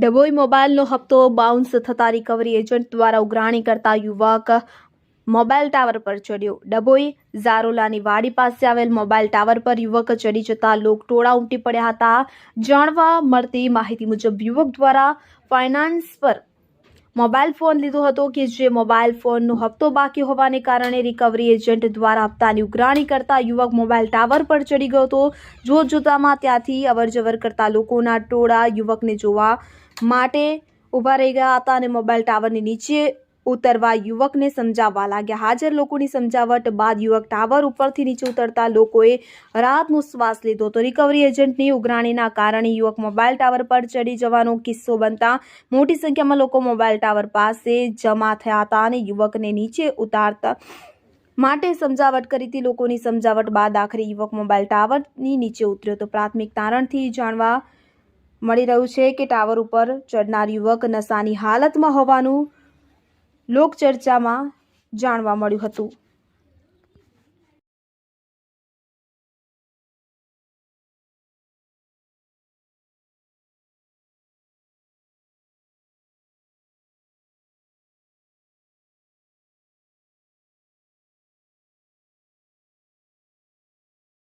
ડભોઈ મોબાઈલનો હપ્તો બાઉન્સ થતા રિકવરી એજન્ટ દ્વારા ઉઘરાણી કરતા યુવક મોબાઈલ ટાવર પર ચડ્યો. ડભોઈ ઝારોલાની વાડી પાસે આવેલ મોબાઈલ ટાવર પર યુવક ચડી જતા લોકટોળા ઉમટી પડ્યા હતા. જાણવા મળતી માહિતી મુજબ યુવક દ્વારા ફાઇનાન્સ પર મોબાઈલ ફોન લીધો હતો કે જે મોબાઈલ ફોનનો હપ્તો બાકી હોવાને કારણે રિકવરી એજન્ટ દ્વારા હપ્તાની ઉઘરાણી કરતા યુવક મોબાઈલ ટાવર પર ચડી ગયો હતો. જોત જોતામાં ત્યાંથી અવરજવર કરતા લોકોના ટોળા યુવકને જોવા માટે ઊભા રહી ગયા હતા અને મોબાઈલ ટાવરની નીચે ઉતરવા યુવકને સમજાવવા લાગ્યા. હાજર લોકોની સમજાવટ બાદ યુવક ટાવર ઉપરથી નીચે ઉતરતા લોકોએ રાહતનો શ્વાસ લીધો તો રિકવરી એજન્ટની ઉઘરાણીના કારણે યુવક મોબાઈલ ટાવર પર ચડી જવાનો કિસ્સો બનતા મોટી સંખ્યામાં લોકો મોબાઈલ ટાવર પાસે જમા થયા હતા અને યુવકને નીચે ઉતારતા માટે સમજાવટ કરી હતી. લોકોની સમજાવટ બાદ આખરે યુવક મોબાઈલ ટાવરની નીચે ઉતર્યો તો પ્રાથમિક તારણથી જાણવા મળી રહ્યું છે કે ટાવર ઉપર ચડનાર યુવક નશાની હાલતમાં હોવાનું લોકચર્ચામાં જાણવા મળ્યું હતું.